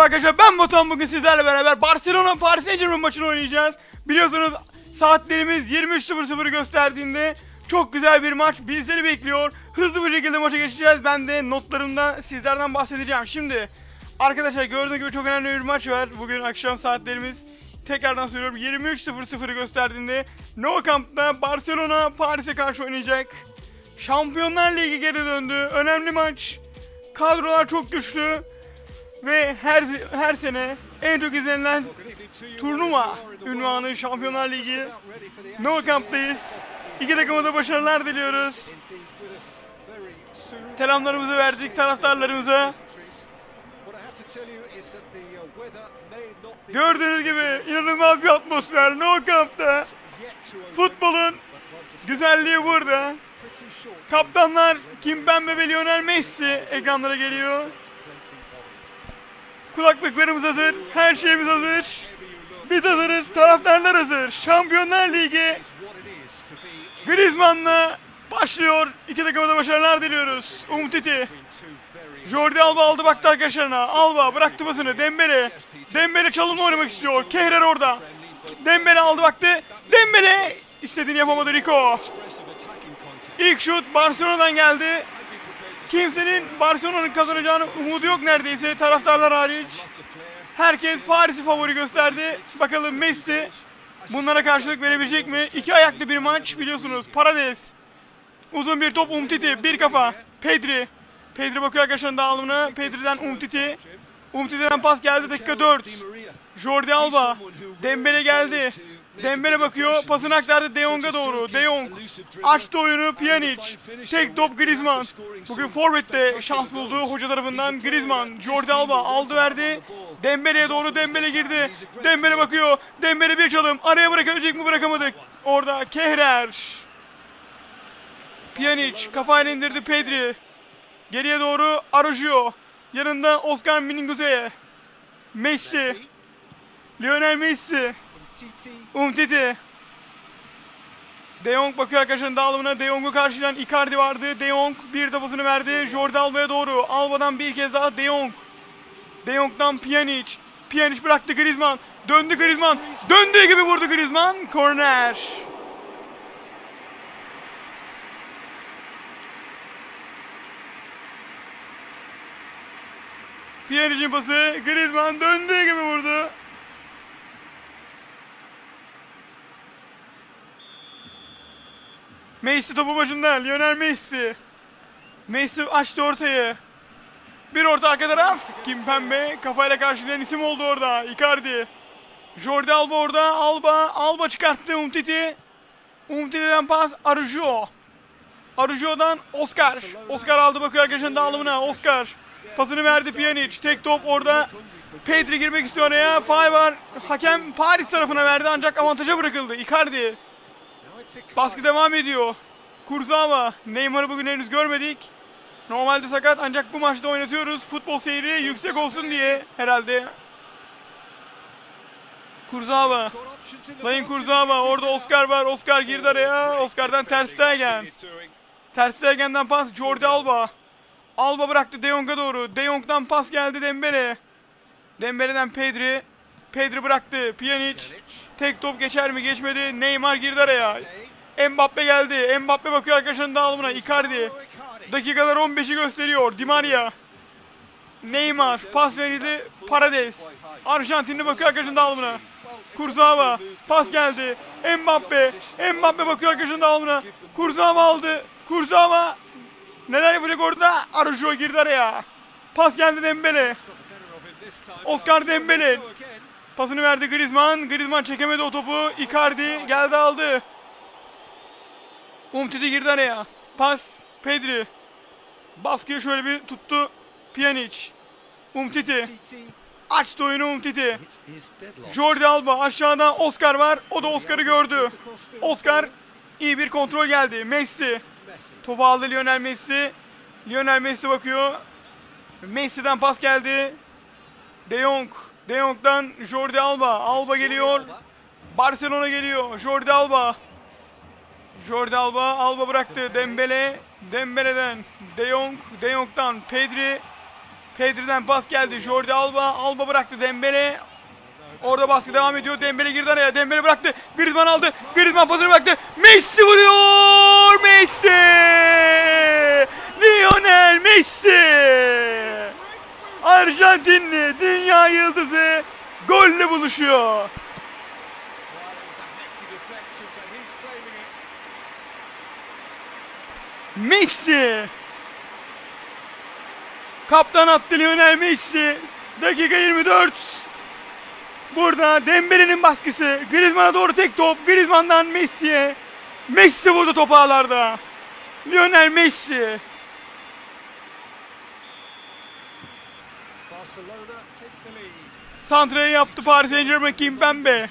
Merhaba arkadaşlar ben Batuhan bugün sizlerle beraber Barcelona Paris Saint Germain maçını oynayacağız. Biliyorsunuz saatlerimiz 23.00 gösterdiğinde çok güzel bir maç bizleri bekliyor. Hızlı bir şekilde maça geçeceğiz. Ben de notlarımda sizlerden bahsedeceğim. Şimdi arkadaşlar gördüğünüz gibi çok önemli bir maç var. Bugün akşam saatlerimiz tekrardan söylüyorum 23.00 gösterdiğinde No Camp'ta Barcelona Paris'e karşı oynayacak. Şampiyonlar Ligi geri döndü. Önemli maç. Kadrolar çok güçlü ve her her sene en çok izlenilen turnuva ünvanı Şampiyonlar Ligi No Camp'tayız. İki takıma da başarılar diliyoruz. Selamlarımızı verdik taraftarlarımıza. Gördüğünüz gibi inanılmaz bir atmosfer No Camp'ta. Futbolun güzelliği burada. Kaptanlar Kimpembe ve Lionel Messi ekranlara geliyor. Kulaklıklarımız hazır, her şeyimiz hazır. Biz hazırız, taraftarlar hazır. Şampiyonlar Ligi Griezmann'la başlıyor. İki takıma da başarılar diliyoruz. Umtiti. Jordi Alba aldı baktı arkadaşlarına. Alba bıraktı basını. Dembele. Dembele çalımla oynamak istiyor. Kehrer orada. Dembele aldı baktı. Dembele istediğini yapamadı Rico. İlk şut Barcelona'dan geldi. Kimsenin Barcelona'nın kazanacağını umudu yok neredeyse taraftarlar hariç. Herkes Paris'i favori gösterdi. Bakalım Messi bunlara karşılık verebilecek mi? İki ayaklı bir maç biliyorsunuz. Parades. Uzun bir top Umtiti. Bir kafa. Pedri. Pedri bakıyor arkadaşların dağılımına. Pedri'den Umtiti. Umtiti'den pas geldi dakika 4. Jordi Alba. Dembele geldi. Dembele bakıyor. Pasını aktardı De Jong'a doğru. De Jong. Açtı oyunu Pjanic. Tek top Griezmann. Bugün Forvet'te şans buldu hoca tarafından Griezmann. Jordi Alba aldı verdi. Dembele'ye doğru Dembele girdi. Dembele bakıyor. Dembele bir çalım. Araya bırakabilecek mi bırakamadık. Orada Kehrer. Pjanic kafayla indirdi Pedri. Geriye doğru Araujo. Yanında Oscar Minguze. Messi. Lionel Messi. Umtiti. De Jong bakıyor arkadaşların dağılımına. De Jong'u karşılayan Icardi vardı. De Jong bir tapasını verdi. Jordi Alba'ya doğru. Alba'dan bir kez daha De Jong. De Jong'dan Pjanic. Pjanic bıraktı Griezmann. Döndü Griezmann. Döndüğü gibi vurdu Griezmann. Korner. Pjanic'in pası. Griezmann döndüğü gibi vurdu. Messi topu başında. Lionel Messi. Messi açtı ortayı. Bir orta arka taraf. Kimpembe kafayla karşılayan isim oldu orada. Icardi. Jordi Alba orada. Alba. Alba çıkarttı Umtiti. Umtiti'den pas Araujo. Araujo'dan Oscar. Oscar aldı bakıyor arkadaşın dağılımına. Oscar. Pasını verdi Pjanic. Tek top orada. Pedri girmek istiyor oraya. Faul var. Hakem Paris tarafına verdi ancak avantaja bırakıldı. Icardi. Baskı devam ediyor. Kurzawa. Neymar'ı bugün henüz görmedik. Normalde sakat ancak bu maçta oynatıyoruz. Futbol seyri yüksek olsun diye herhalde. Kurzawa. Sayın Kurzawa. Orada Oscar var. Oscar girdi araya. Oscar'dan Ter Stegen. Ter Stegen'den pas Jordi Alba. Alba bıraktı De Jong'a doğru. De Jong'dan pas geldi Dembele. Dembele'den Pedri. Pedri bıraktı. Pjanic. Tek top geçer mi? Geçmedi. Neymar girdi araya. Mbappe geldi. Mbappe bakıyor arkadaşının dağılımına. Icardi. Dakikalar 15'i gösteriyor. Di Maria. Neymar. Pas verildi. Parades. Arjantinli bakıyor arkadaşının dağılımına. Kurzawa. Pas geldi. Mbappe. Mbappe bakıyor arkadaşının dağılımına. Kurzawa aldı. Kurzawa. Neler yapacak orada? Araujo girdi araya. Pas geldi Dembele. Oscar Dembele. Pasını verdi Griezmann. Griezmann çekemedi o topu. Icardi geldi aldı. Umtiti girdi araya. Pas Pedri. Baskıyı şöyle bir tuttu. Pjanic. Umtiti. Açtı oyunu Umtiti. Jordi Alba aşağıda Oscar var. O da Oscar'ı gördü. Oscar iyi bir kontrol geldi. Messi. Topu aldı Lionel Messi. Lionel Messi bakıyor. Messi'den pas geldi. De Jong. De Jong'dan Jordi Alba. Alba geliyor. Barcelona geliyor. Jordi Alba. Jordi Alba. Alba bıraktı. Dembele. Dembele'den De Jong. De Jong'dan Pedri. Pedri'den pas geldi. Jordi Alba. Alba bıraktı Dembele. Orada baskı devam ediyor. Dembele girdi araya. Dembele bıraktı. Griezmann aldı. Griezmann pasını bıraktı. Messi vuruyor. Messi! Lionel Messi! Arjantinli dünya yıldızı golle buluşuyor. Messi! Kaptan attı Lionel Messi. Dakika 24. Burada Dembele'nin baskısı. Griezmann'a doğru tek top. Griezmann'dan Messi'ye. Messi vurdu topu ağlarda. Lionel Messi. Santra'yı yaptı Paris Saint Germain Kimpembe.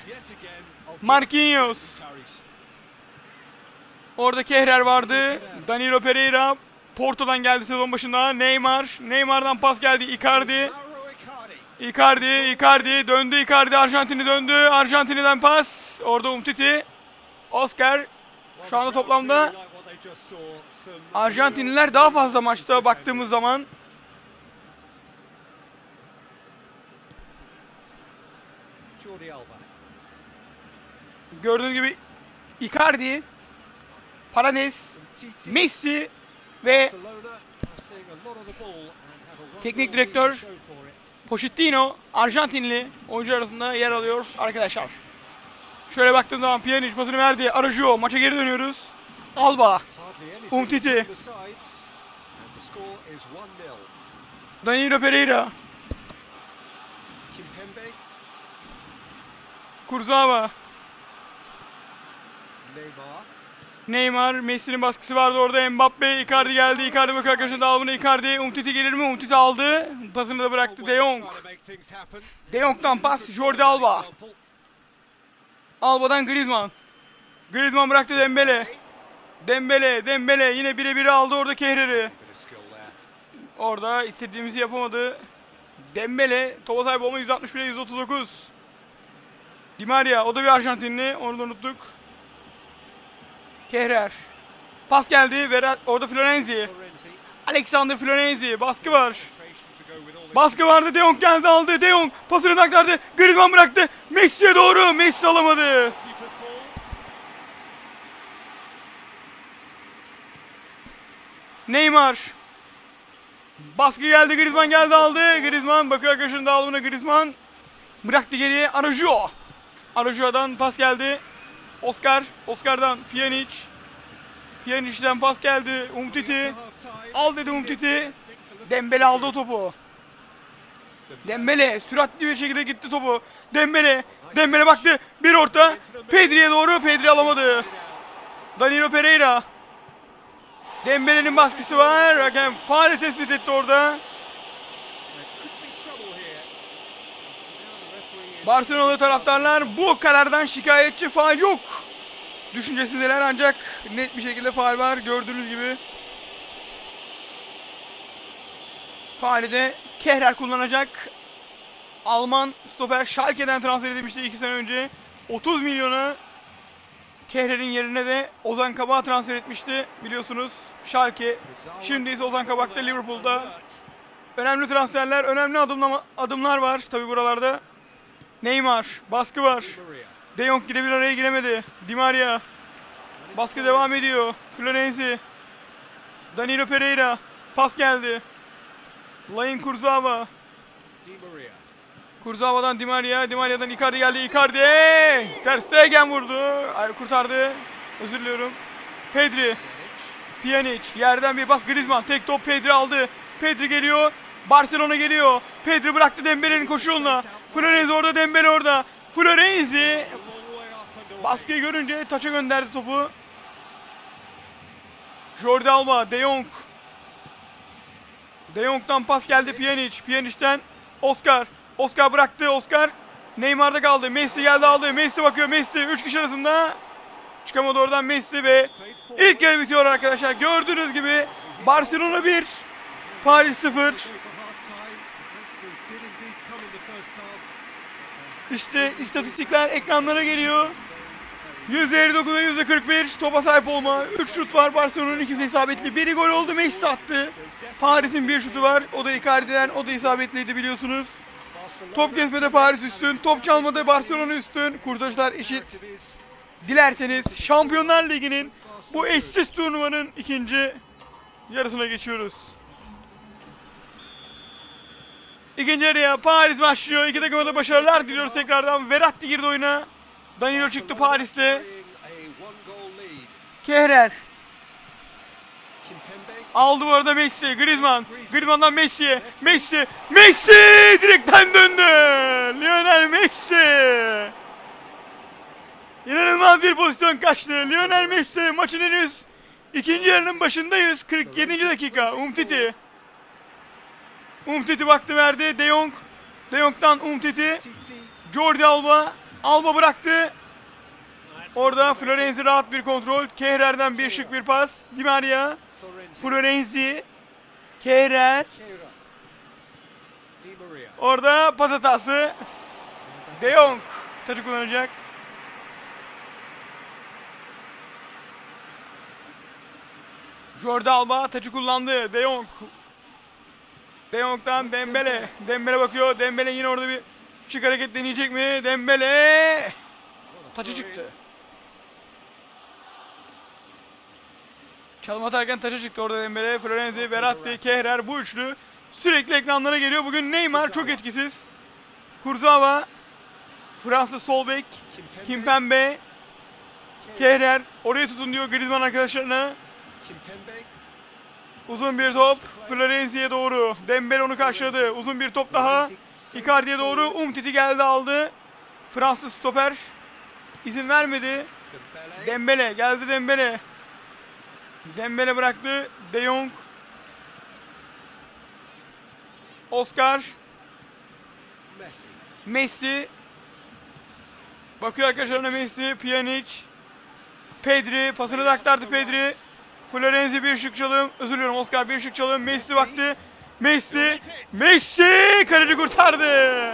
Marquinhos. Orada Kehrer vardı. Danilo Pereira. Porto'dan geldi sezon başında. Neymar. Neymar'dan pas geldi. Icardi. Icardi, Icardi. Döndü Icardi. Arjantin'i döndü. Arjantin'den pas. Orada Umtiti. Oscar. Şu anda toplamda Arjantinliler daha fazla maçta baktığımız zaman. Gördüğünüz gibi Icardi, Paredes, Messi ve Teknik direktör Pochettino Arjantinli oyuncu arasında yer alıyor arkadaşlar. Şöyle baktığım zaman Pjanic pasını verdi. Arajio maça geri dönüyoruz. Alba, Umtiti. Danilo Pereira, Kurzawa, Neymar, Messi'nin baskısı vardı orada. Mbappe, Icardi geldi. Icardi bakıyor arkadaşlar dağılımına Icardi. Umtiti gelir mi? Umtiti aldı. Pasını da bıraktı De Jong. De Jong'dan pas Jordi Alba. Alba'dan Griezmann. Griezmann bıraktı Dembele. Dembele, Dembele yine birebir aldı orada Kehrer'i. Orada istediğimizi yapamadı. Dembele topa sahip olma 161'e 139. Di Maria o da bir Arjantinli onu da unuttuk. Kehrer. Pas geldi. Verat orada Florenzi. Alexander Florenzi. Baskı var. Baskı vardı. De Jong geldi aldı. De Jong pasını da aktardı. Griezmann bıraktı. Messi'ye doğru. Messi alamadı. Neymar. Baskı geldi. Griezmann geldi aldı. Griezmann bakıyor arkadaşının dağılımına Griezmann. Bıraktı geriye. Araujo. Araujo'dan pas geldi. Oscar. Oscar'dan Pjanic. Pjanic'den pas geldi. Umtiti. Al dedi Umtiti. Dembele aldı o topu. Dembele süratli bir şekilde gitti topu. Dembele. Dembele baktı. Bir orta. Pedri'ye doğru. Pedri alamadı. Danilo Pereira. Dembele'nin baskısı var. Hakem faal tespit etti orada. Barcelona taraftarlar bu karardan şikayetçi faal yok. Düşüncesindeler ancak net bir şekilde faal var gördüğünüz gibi. Faali de Kehrer kullanacak. Alman stoper Schalke'den transfer edilmişti 2 sene önce. 30 milyona Kehrer'in yerine de Ozan Kabak'ı transfer etmişti biliyorsunuz. Schalke. Şimdi ise Ozan Kabak da Liverpool'da. Önemli transferler, önemli adımlama, adımlar var tabi buralarda. Neymar, baskı var. De Jong yine araya giremedi. Di Maria. Baskı devam ediyor. Florenzi. Danilo Pereira. Pas geldi. Layın Kurzawa. Kurzawa'dan Di Maria. Di Maria'dan Icardi geldi. Icardi. Ter Stegen vurdu. Hayır kurtardı. Özür diliyorum. Pedri. Pjanic. Yerden bir bas. Griezmann. Tek top Pedri aldı. Pedri geliyor. Barcelona geliyor. Pedri bıraktı Dembele'nin koşu yoluna. Florenzi orada Dembele orada. Florenzi baskıyı görünce taça gönderdi topu. Jordi Alba, De Jong. De Jong'dan pas geldi Pjanic. Pjanic'ten Oscar. Oscar bıraktı. Oscar Neymar'da kaldı. Messi geldi aldı. Messi bakıyor. Messi 3 kişi arasında. Çıkamadı oradan Messi ve ilk yarı bitiyor arkadaşlar. Gördüğünüz gibi Barcelona 1, Paris 0. İşte istatistikler ekranlara geliyor. %59'a %41 topa sahip olma. 3 şut var Barcelona'nın ikisi isabetli. Biri gol oldu Messi attı. Paris'in bir şutu var. O da Icardi'den. O da isabetliydi biliyorsunuz. Top kesmede Paris üstün. Top çalmada Barcelona üstün. Kurtarışlar eşit. Dilerseniz Şampiyonlar Ligi'nin bu eşsiz turnuvanın ikinci yarısına geçiyoruz. İkinci yarıya Paris başlıyor. İki takıma da başarılar diliyoruz tekrardan. Verratti girdi oyuna. Danilo çıktı Paris'te. Kehrer aldı bu arada Messi. Griezmann. Griezmann'dan Messi'ye. Messi. Messi! Direkten döndü. Lionel Messi. İnanılmaz bir pozisyon kaçtı. Lionel Messi maçın henüz ikinci yarının başındayız. 47. dakika. Umtiti. Umtiti baktı verdi. De Jong. De Jong'dan Umtiti. Jordi Alba. Alba bıraktı. Orada Florenzi rahat bir kontrol. Kehrer'den bir şık bir pas. Di Maria. Florenzi. Kehrer. Orada pas hatası. De Jong. Taçı kullanacak. Jordi Alba taçı kullandı. De Jong. De Jong'dan Dembele. Dembele bakıyor. Dembele yine orada bir şık hareket deneyecek mi? Dembele. Taçı çıktı. Çalım atarken taça çıktı orada Dembele. Florenzi, Verratti, Kehrer bu üçlü sürekli ekranlara geliyor. Bugün Neymar çok etkisiz. Kurzawa, Fransız sol bek, Kimpembe, Kehrer oraya tutun diyor Griezmann arkadaşlarına. Uzun bir top Florenzi'ye doğru. Dembele onu karşıladı. Uzun bir top daha. Icardi'ye doğru. Umtiti geldi aldı. Fransız stoper izin vermedi. Dembele geldi Dembele. Dembele bıraktı. De Jong. Oscar. Messi. Bakıyor arkadaşlarına Messi. Pjanic. Pedri. Pasını da aktardı Pedri. Florenzi bir şık çalım. Özür diliyorum Oscar bir şık çalım. Messi baktı. Messi. Messi. Kaleci kurtardı.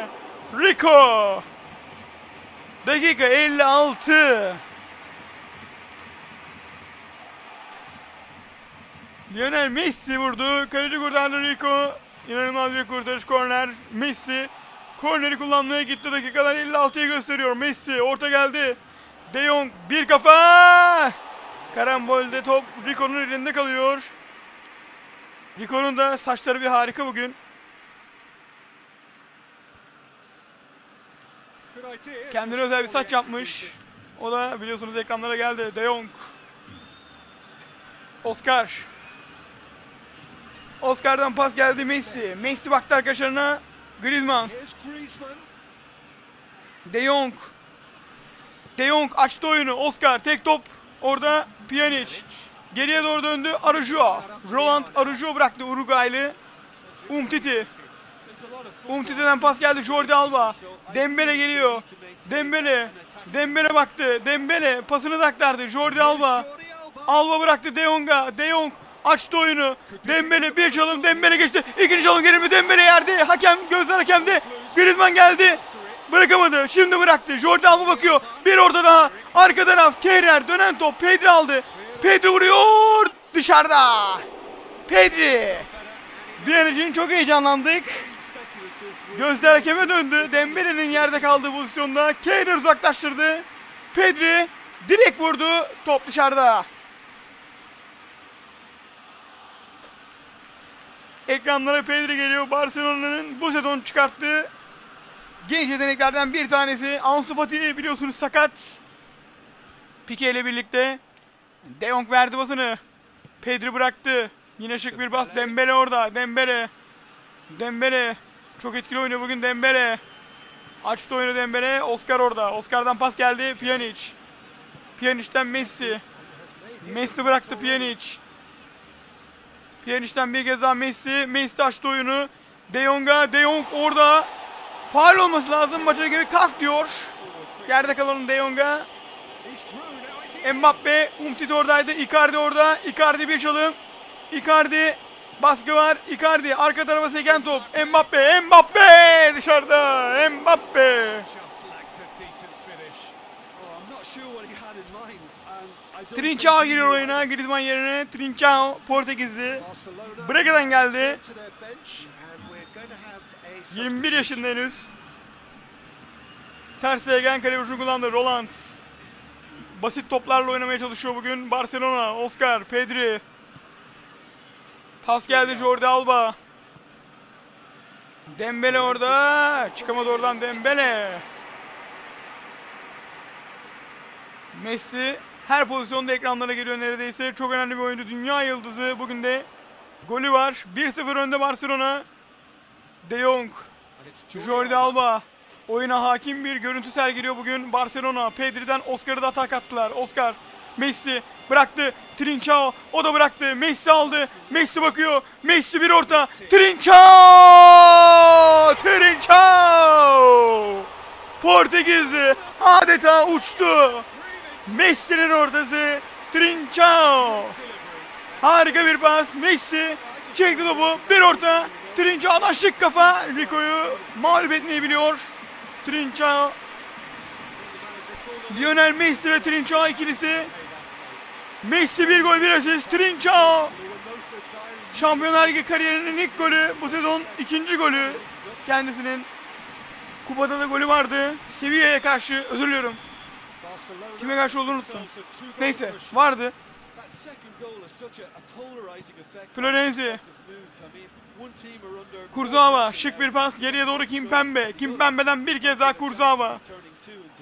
Rico. Dakika 56. Lionel Messi vurdu. Kaleci kurtardı Rico. İnanılmaz bir kurtarış korner. Messi. Korneri kullanmaya gitti. Dakikalar 56'yı gösteriyor. Messi orta geldi. De Jong bir kafa. Karambolde top Rico'nun elinde kalıyor. Rico'nun da saçları bir harika bugün. Kendine özel bir saç yapmış. O da biliyorsunuz ekranlara geldi. De Jong. Oscar. Oscar'dan pas geldi Messi. Messi baktı arkadaşlarına. Griezmann. De Jong. De Jong açtı oyunu. Oscar tek top. Orada Pjanic. Geriye doğru döndü. Araujo. Roland Araujo bıraktı Uruguaylı. Umtiti. Umtiti'den pas geldi Jordi Alba. Dembele geliyor. Dembele. Dembele baktı. Dembele pasını da aktardı. Jordi Alba. Alba bıraktı De Jong'a. De Jong açtı oyunu. Dembele bir çalım Dembele geçti. İkinci çalım gelir mi? Dembele yerde. Hakem gözler hakemde. Griezmann geldi. Bırakamadı. Şimdi bıraktı. Jordi Alba bakıyor. Bir orada daha. Arka taraf. Kehrer dönen top. Pedri aldı. Pedri vuruyor. Dışarıda. Pedri. An için çok heyecanlandık. Gözler hakeme döndü. Dembele'nin yerde kaldığı pozisyonda. Kehrer uzaklaştırdı. Pedri direkt vurdu. Top dışarıda. Ekranlara Pedri geliyor. Barcelona'nın bu sezon çıkarttığı genç yeteneklerden bir tanesi. Ansu Fati biliyorsunuz sakat. Pique ile birlikte. De Jong verdi basını. Pedri bıraktı. Yine şık bir bas. Dembele orada. Dembele. Dembele. Çok etkili oynuyor bugün Dembele. Açtı oyunu Dembele. Oscar orada. Oscar'dan pas geldi. Pjanic. Pjanic'ten Messi. Messi bıraktı Pjanic. Pjanic'ten bir kez daha Messi. Messi açtı oyunu. De Jong'a. De Jong orada. Faul olması lazım. Maçın gibi kalk diyor. Yerde kalanın De Jong'a. Mbappe. Umtiti oradaydı. Icardi orada. Icardi bir çalım. Icardi. Baskı var. Icardi. Arka tarafa seken top. Mbappe. Mbappe. Dışarıda. Mbappe. Trincao giriyor oyuna. Griezmann yerine Trincao Portekizli. Braga'dan geldi. 21 yaşında henüz. Ter Stegen kale vuruşunu kullandı. Roland. Basit toplarla oynamaya çalışıyor bugün. Barcelona, Oscar, Pedri. Pas geldi Jordi Alba. Dembele orada. Çıkamadı oradan Dembele. Messi her pozisyonda ekranlara geliyor neredeyse. Çok önemli bir oyuncu. Dünya yıldızı. Bugün de golü var. 1-0 önde Barcelona. De Jong. Jordi Alba. Oyuna hakim bir görüntü sergiliyor bugün Barcelona. Pedri'den Oscar'ı da atak attılar. Oscar, Messi bıraktı. Trincao o da bıraktı. Messi aldı. Messi bakıyor. Messi bir orta. Trincao! Trincao! Portekizli adeta uçtu. Messi'nin ortası. Trincao. Harika bir pas. Messi çekti topu. Bir orta. Trincao'dan şık kafa. Rico'yu mağlup etmeyi biliyor. Trincao. Lionel Messi ve Trincao ikilisi. Messi bir gol bir asist. Trincao. Şampiyonlar Ligi kariyerinin ilk golü. Bu sezon ikinci golü. Kendisinin. Kupada da golü vardı. Sevilla'ya karşı. Özür diliyorum. Kime karşı olduğunu unuttum. Neyse vardı. Florenzi. Kurzawa şık bir pas geriye doğru Kimpembe. Kimpembe'den bir kez daha Kurzawa.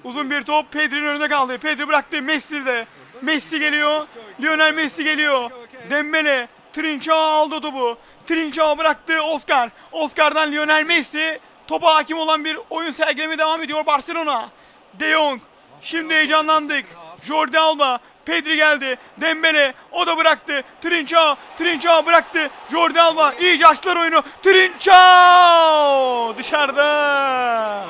Uzun bir top Pedri'nin önünde kaldı. Pedri bıraktı Messi de. Messi geliyor. Lionel Messi geliyor. Dembele. Trincao aldı topu. Trincao bıraktı Oscar. Oscar'dan Lionel Messi. Topa hakim olan bir oyun sergilemeye devam ediyor Barcelona. De Jong. Şimdi heyecanlandık. Jordi Alba. Pedri geldi. Dembele. O da bıraktı. Trincao. Trincao bıraktı. Jordi Alba. iyice açtılar oyunu. Trincao. Dışarıda.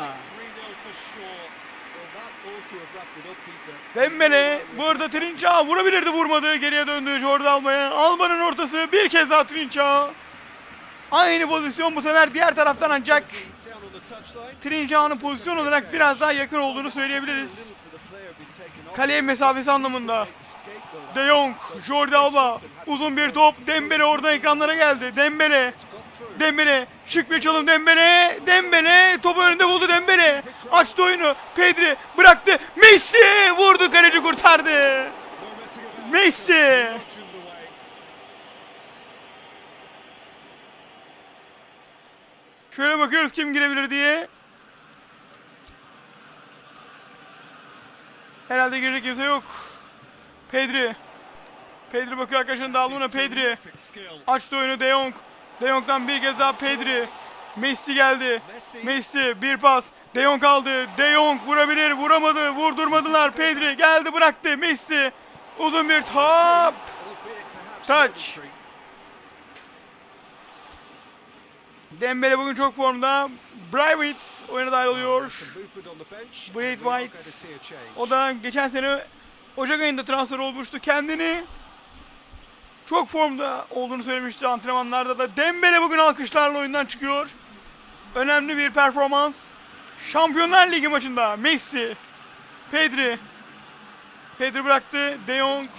Dembele. Burada Trincao vurabilirdi vurmadı. Geriye döndü Jordi Alba'ya. Alba'nın ortası. Bir kez daha Trincao. Aynı pozisyon bu sefer diğer taraftan ancak Trincao'nun pozisyon olarak biraz daha yakın olduğunu söyleyebiliriz. Kaleye mesafesi anlamında. De Jong, Jordi Alba, uzun bir top. Dembele orada ekranlara geldi. Dembele, Dembele, şık bir çalım Dembele, Dembele topu önünde buldu Dembele. Açtı oyunu. Pedri bıraktı. Messi vurdu kaleci kurtardı. Messi. Şöyle bakıyoruz kim girebilir diye. Herhalde girecek kimse yok. Pedri. Pedri bakıyor arkadaşının dağılımına Pedri. Açtı oyunu De Jong. De Jong'dan bir kez daha Pedri. Messi geldi. Messi bir pas. De Jong aldı. De Jong vurabilir. Vuramadı. Vurdurmadılar. Pedri geldi bıraktı. Messi. Uzun bir top. Touch. Dembele bugün çok formda. Braithwaite oyuna dahil oluyor. Braithwaite. O da geçen sene Ocak ayında transfer olmuştu. Kendini çok formda olduğunu söylemişti antrenmanlarda da. Dembele bugün alkışlarla oyundan çıkıyor. Önemli bir performans. Şampiyonlar Ligi maçında Messi, Pedri, Pedri bıraktı, De Jong,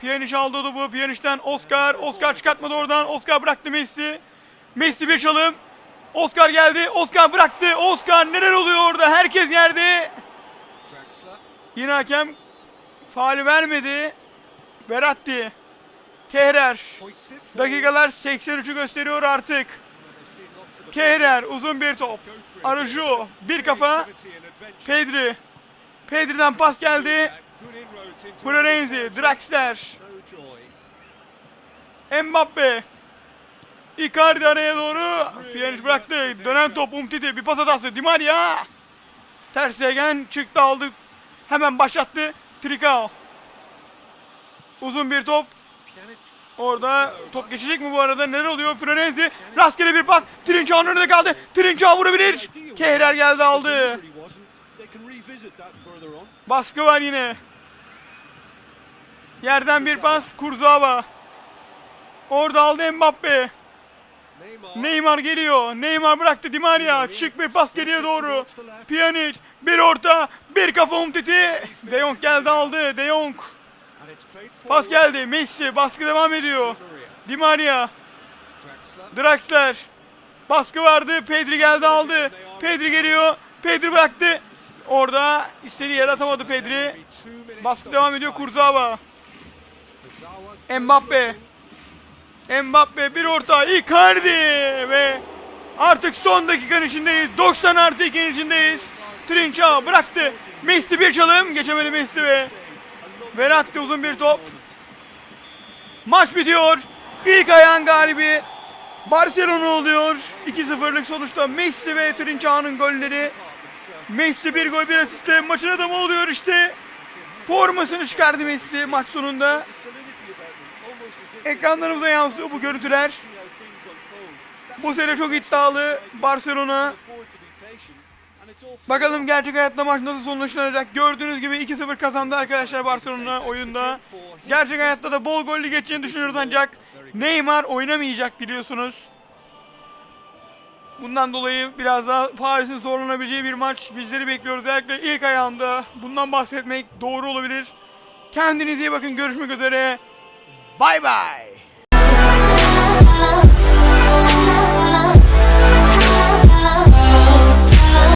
Pjanic aldı topu, Pjanic'ten Oscar, Oscar çıkartmadı oradan, Oscar bıraktı Messi. Messi bir çalım, Oscar geldi, Oscar bıraktı, Oscar neler oluyor orada, herkes yerde. Yine hakem faali vermedi. Beratti. Kehrer. Dakikalar 83'ü gösteriyor artık. Kehrer uzun bir top. Arıju bir kafa. Pedri. Pedri'den pas geldi. Florenzi, Draxler. Mbappe. Icardi araya doğru. Pjanic bıraktı. Dönen top Umtiti. Bir pas hatası. Di Maria. Ter Stegen çıktı aldı. Hemen başlattı. Tricao. Uzun bir top. Orada top geçecek mi bu arada? Neler oluyor? Florenzi rastgele bir pas. Trincao'nun önünde kaldı. Trincao vurabilir. Kehrer geldi aldı. Baskı var yine. Yerden bir pas. Kurzawa. Orada aldı Mbappe. Neymar geliyor. Neymar bıraktı Di Maria. Şık bir pas geriye doğru. Pjanic bir orta, bir kafa Umtiti. De Jong geldi aldı. De Jong. Pas geldi. Messi baskı devam ediyor. Di Maria. Draxler. Baskı vardı. Pedri geldi aldı. Pedri geliyor. Pedri bıraktı. Orada istediği yere atamadı Pedri. Baskı devam ediyor Kurzawa. Mbappe. Mbappe bir orta. Icardi ve artık son dakikanın içindeyiz. 90 artı 2'nin içindeyiz. Trinçao bıraktı. Messi bir çalım. Geçemedi Messi ve Verratti uzun bir top. Maç bitiyor. İlk ayağın galibi Barcelona oluyor. 2-0'lık sonuçta Messi ve Trinçao'nun golleri. Messi bir gol bir asiste maçın adamı oluyor işte. Formasını çıkardı Messi maç sonunda. Ekranlarımıza yansıyor bu görüntüler. Bu sene çok iddialı Barcelona. Bakalım gerçek hayatta maç nasıl sonuçlanacak. Gördüğünüz gibi 2-0 kazandı arkadaşlar Barcelona oyunda. Gerçek hayatta da bol gollü geçeceğini düşünüyoruz ancak Neymar oynamayacak biliyorsunuz. Bundan dolayı biraz daha Paris'in zorlanabileceği bir maç bizleri bekliyoruz. Özellikle ilk ayağında bundan bahsetmek doğru olabilir. Kendinize iyi bakın. Görüşmek üzere. Bye bye.